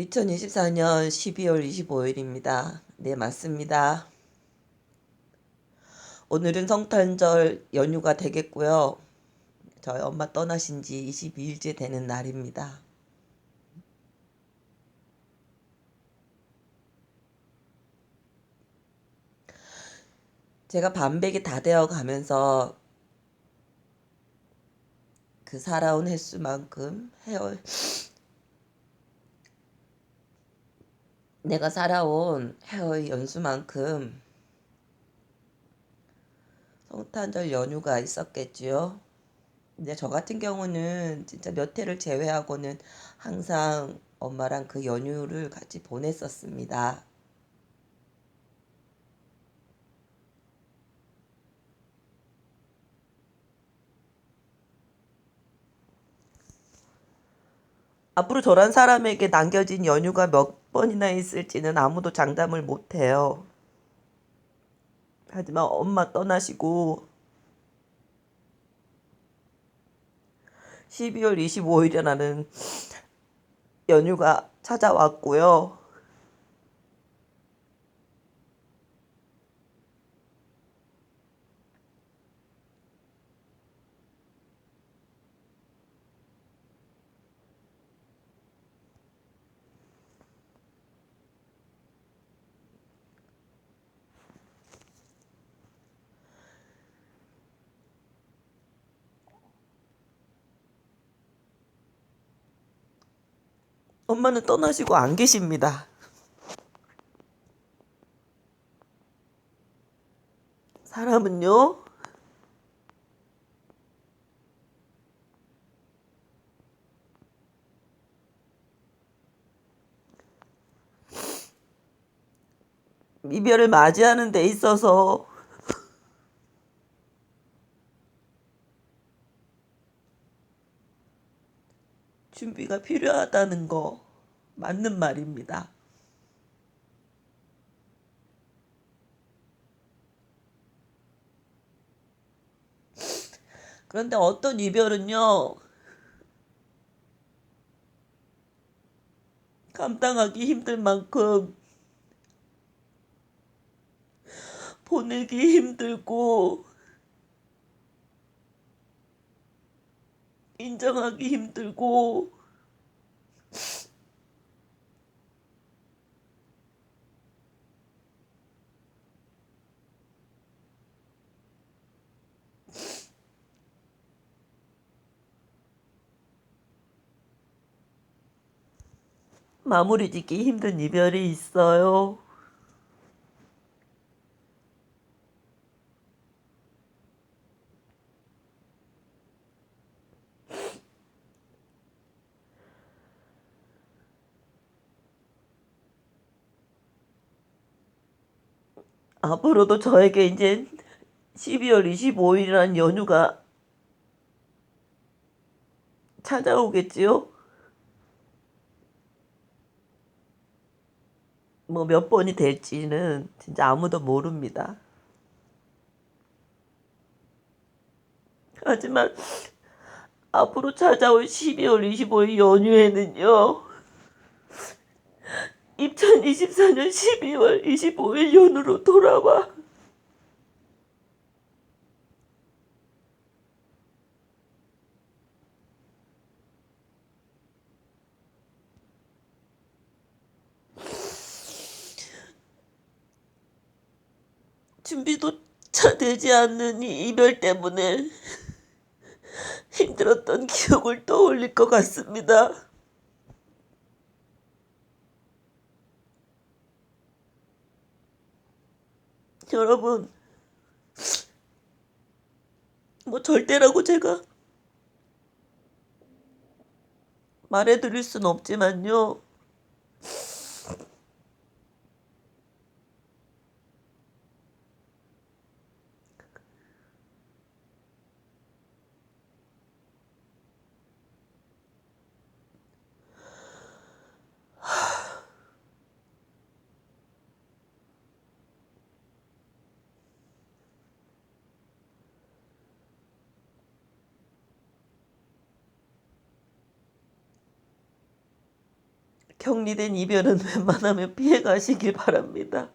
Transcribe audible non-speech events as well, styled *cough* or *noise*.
2024년 12월 25일입니다. 네, 맞습니다. 오늘은 성탄절 연휴가 되겠고요. 저희 엄마 떠나신 지 22일째 되는 날입니다. 제가 반백이 다 되어 가면서 그 살아온 횟수만큼 헤어 내가 살아온 헤어의 연수만큼 성탄절 연휴가 있었겠지요. 근데 저 같은 경우는 진짜 몇 해를 제외하고는 항상 엄마랑 그 연휴를 같이 보냈었습니다. 앞으로 저런 사람에게 남겨진 연휴가 몇 번이나 있을지는 아무도 장담을 못해요. 하지만 엄마 떠나시고 12월 25일이라는 연휴가 찾아왔고요. 엄마는 떠나시고 안 계십니다. 사람은요, 이별을 맞이하는 데 있어서 준비가 필요하다는 거 맞는 말입니다. 그런데 어떤 이별은요, 감당하기 힘들 만큼 보내기 힘들고 인정하기 힘들고 마무리 짓기 힘든 이별이 있어요. 앞으로도 저에게 이제 12월 25일이라는 연휴가 찾아오겠지요? 뭐 몇 번이 될지는 진짜 아무도 모릅니다. 하지만 앞으로 찾아올 12월 25일 연휴에는요. 2024년 12월 25일 연으로 돌아와. 준비도 차 되지 않는 이 이별 때문에 힘들었던 기억을 떠올릴 것 같습니다. 여러분, 뭐 절대라고 제가 말해드릴 순 없지만요. 격리된 이별은 *laughs* 웬만하면 피해 가시길 바랍니다.